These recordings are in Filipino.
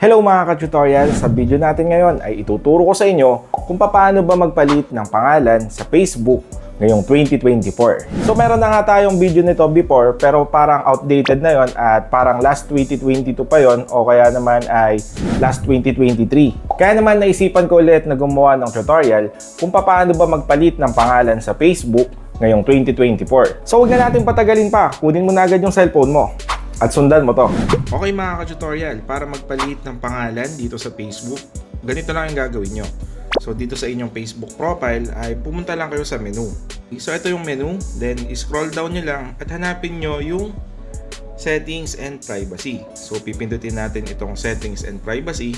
Hello mga ka-tutorial! Sa video natin ngayon ay ituturo ko sa inyo kung paano ba magpalit ng pangalan sa Facebook ngayong 2024. So meron na nga tayong video nito before pero parang outdated na yon at parang last 2022 pa yon o kaya naman ay last 2023. Kaya naman naisipan ko ulit na gumawa ng tutorial kung paano ba magpalit ng pangalan sa Facebook ngayong 2024. So huwag na natin patagalin pa, kunin mo na agad yung cellphone mo at sundan mo to. Okay mga ka-tutorial, para magpalit ng pangalan dito sa Facebook, ganito lang yung gagawin nyo. So dito sa inyong Facebook profile ay pumunta lang kayo sa menu. So ito yung menu, then scroll down nyo lang at hanapin nyo yung settings and privacy. So pipindutin natin itong settings and privacy.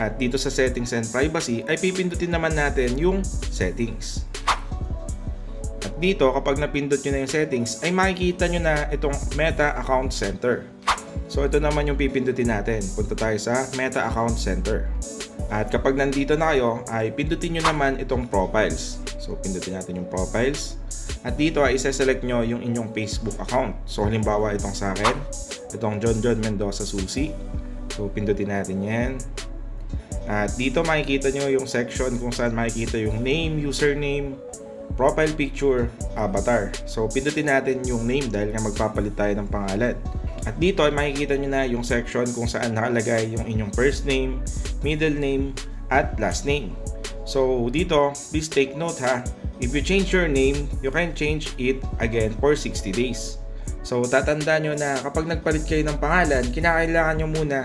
At dito sa settings and privacy ay pipindutin naman natin yung settings. Dito, kapag napindot nyo na yung settings, ay makikita nyo na itong Meta Account Center. So ito naman yung pipindutin natin. Punta tayo sa Meta Account Center. At kapag nandito na kayo, ay pindutin nyo naman itong profiles. So pindutin natin yung profiles. At dito ay isa-select nyo yung inyong Facebook account. So halimbawa itong sa akin, itong John John Mendoza Susi. So pindutin natin yan. At dito makikita nyo yung section kung saan makikita yung name, username, profile picture, avatar. So, pindutin natin yung name dahil nga magpapalit tayo ng pangalan. At dito ay makikita nyo na yung section kung saan nakalagay yung inyong first name, middle name, at last name. So, dito, please take note ha, if you change your name, you can change it again for 60 days. So, tatandaan nyo na kapag nagpalit kayo ng pangalan, kinakailangan nyo muna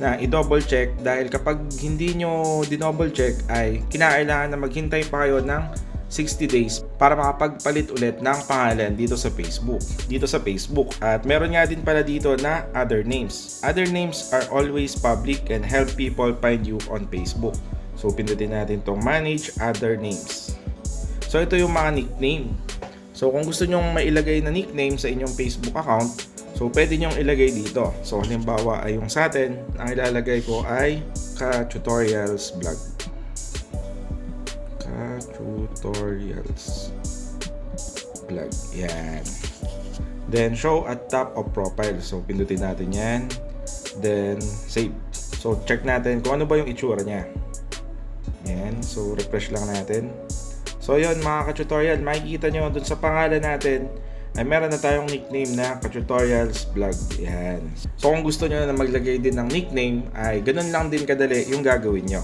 na i-double check dahil kapag hindi nyo di-double check ay kinakailangan na maghintay pa kayo ng 60 days para makapagpalit ulit ng pangalan dito sa Facebook. Dito sa Facebook. At meron nga din pala dito na other names. Other names are always public and help people find you on Facebook. So pindutin natin tong manage other names. So ito yung mga nickname. So kung gusto nyong mailagay na nickname sa inyong Facebook account, so pwede nyong ilagay dito. So halimbawa ay yung sa atin, ang ilalagay ko ay ka-tutorials vlog tutorials vlog. Yan. Then, show at top of profile. So, pindutin natin yan. Then, save. So, check natin kung ano ba yung itsura niya. Yan. So, refresh lang natin. So, yun mga ka-tutorial. Makikita nyo dun sa pangalan natin ay meron na tayong nickname na ka-tutorials vlog. Yan. So, kung gusto nyo na maglagay din ng nickname, ay ganun lang din kadali yung gagawin nyo.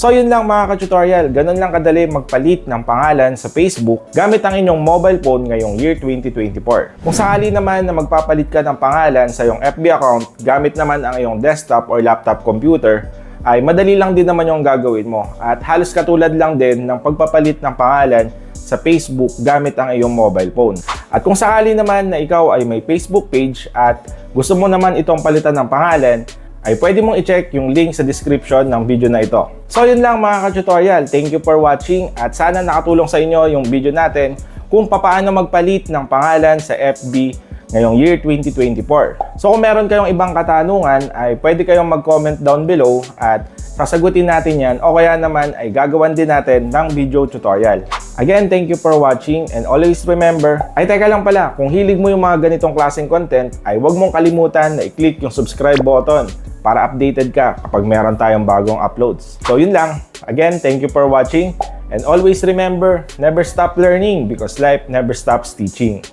So yun lang mga ka-tutorial, ganun lang kadali magpalit ng pangalan sa Facebook gamit ang inyong mobile phone ngayong year 2024. Kung sakali naman na magpapalit ka ng pangalan sa iyong FB account gamit naman ang iyong desktop or laptop computer, ay madali lang din naman yung gagawin mo. At halos katulad lang din ng pagpapalit ng pangalan sa Facebook gamit ang iyong mobile phone. At kung sakali naman na ikaw ay may Facebook page at gusto mo naman itong palitan ng pangalan, ay pwede mong i-check yung link sa description ng video na ito. So yun lang mga ka-tutorial. Thank you for watching at sana nakatulong sa inyo yung video natin kung paano magpalit ng pangalan sa FB ngayong year 2024. So kung meron kayong ibang katanungan ay pwede kayong mag-comment down below at sasagutin natin yan o kaya naman ay gagawan din natin ng video tutorial. Again, thank you for watching and always remember, ay teka lang pala, kung hilig mo yung mga ganitong klaseng content ay huwag mong kalimutan na i-click yung subscribe button para updated ka kapag meron tayong bagong uploads. So yun lang. Again, thank you for watching and always remember, never stop learning because life never stops teaching.